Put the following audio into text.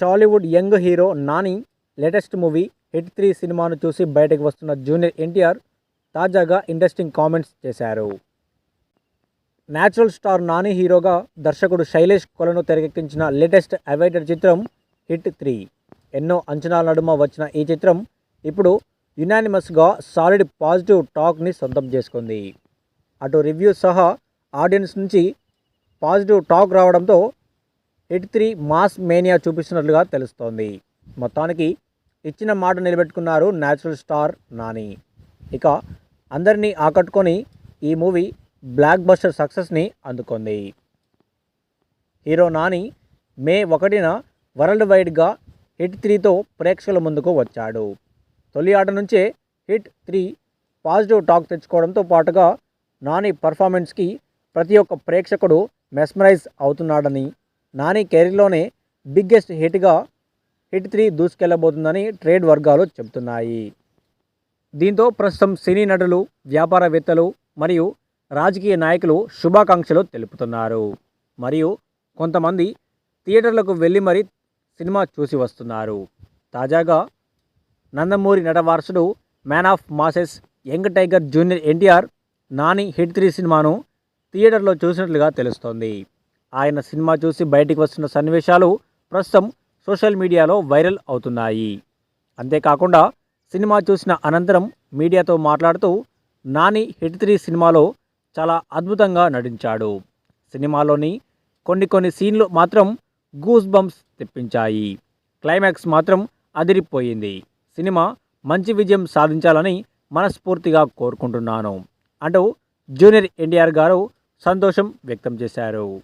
Tollywood young hero Nani latest movie hit three సినిమాను చూసి బయటకు వస్తున్న జూనియర్ ఎన్టీఆర్ తాజాగా ఇంట్రెస్టింగ్ కామెంట్స్ చేశారు. న్యాచురల్ స్టార్ నాని హీరోగా దర్శకుడు శైలేష్ కొలను తెరకెక్కించిన లేటెస్ట్ అవైటెడ్ చిత్రం హిట్ త్రీ. ఎన్నో అంచనాల నడుమ వచ్చిన ఈ చిత్రం ఇప్పుడు యునానిమస్గా సాలిడ్ పాజిటివ్ టాక్ని సొంతం చేసుకుంది. అటు రివ్యూ సహా ఆడియన్స్ నుంచి పాజిటివ్ టాక్ రావడంతో హిట్ త్రీ మాస్ మేనియా చూపిస్తున్నట్లుగా తెలుస్తోంది. మొత్తానికి ఇచ్చిన మాట నిలబెట్టుకున్నారు న్యాచురల్ స్టార్ నాని. ఇక అందరినీ ఆకట్టుకొని ఈ మూవీ బ్లాక్ బస్టర్ సక్సెస్ని అందుకుంది. హీరో నాని మే ఒకటిన వరల్డ్ వైడ్గా హిట్ త్రీతో ప్రేక్షకుల ముందుకు వచ్చాడు. తొలి ఆట నుంచే హిట్ త్రీ పాజిటివ్ టాక్ తెచ్చుకోవడంతో పాటుగా నాని పర్ఫార్మెన్స్కి ప్రతి ఒక్క ప్రేక్షకుడు మెస్మరైజ్ అవుతున్నాడని నాని కెరీర్లోనే బిగ్గెస్ట్ హిట్గా హిట్ త్రీ దూసుకెళ్ళబోతుందని ట్రేడ్ వర్గాలు చెబుతున్నాయి. దీంతో ప్రస్తుతం సినీ నటులు వ్యాపారవేత్తలు మరియు రాజకీయ నాయకులు శుభాకాంక్షలు తెలుపుతున్నారు. మరియు కొంతమంది థియేటర్లకు వెళ్ళి మరీ సినిమా చూసి వస్తున్నారు. తాజాగా Nandamuri నటవారసుడు man of masses young tiger junior NTR Nani hit three సినిమాను థియేటర్లో చూసినట్లుగా తెలుస్తోంది. ఆయన సినిమా చూసి బయటికి వస్తున్న సన్నివేశాలు ప్రస్తుతం సోషల్ మీడియాలో వైరల్ అవుతున్నాయి. అంతేకాకుండా సినిమా చూసిన అనంతరం మీడియాతో మాట్లాడుతూ నాని హిట్ త్రీ సినిమాలో చాలా అద్భుతంగా నటించాడు. సినిమాలోని కొన్ని కొన్ని సీన్లు మాత్రం గూస్ బంప్స్ తెప్పించాయి. క్లైమాక్స్ మాత్రం అదిరిపోయింది. సినిమా మంచి విజయం సాధించాలని మనస్ఫూర్తిగా కోరుకుంటున్నాను. అంటూ జూనియర్ ఎన్టీఆర్ గారు సంతోషం వ్యక్తం చేశారు.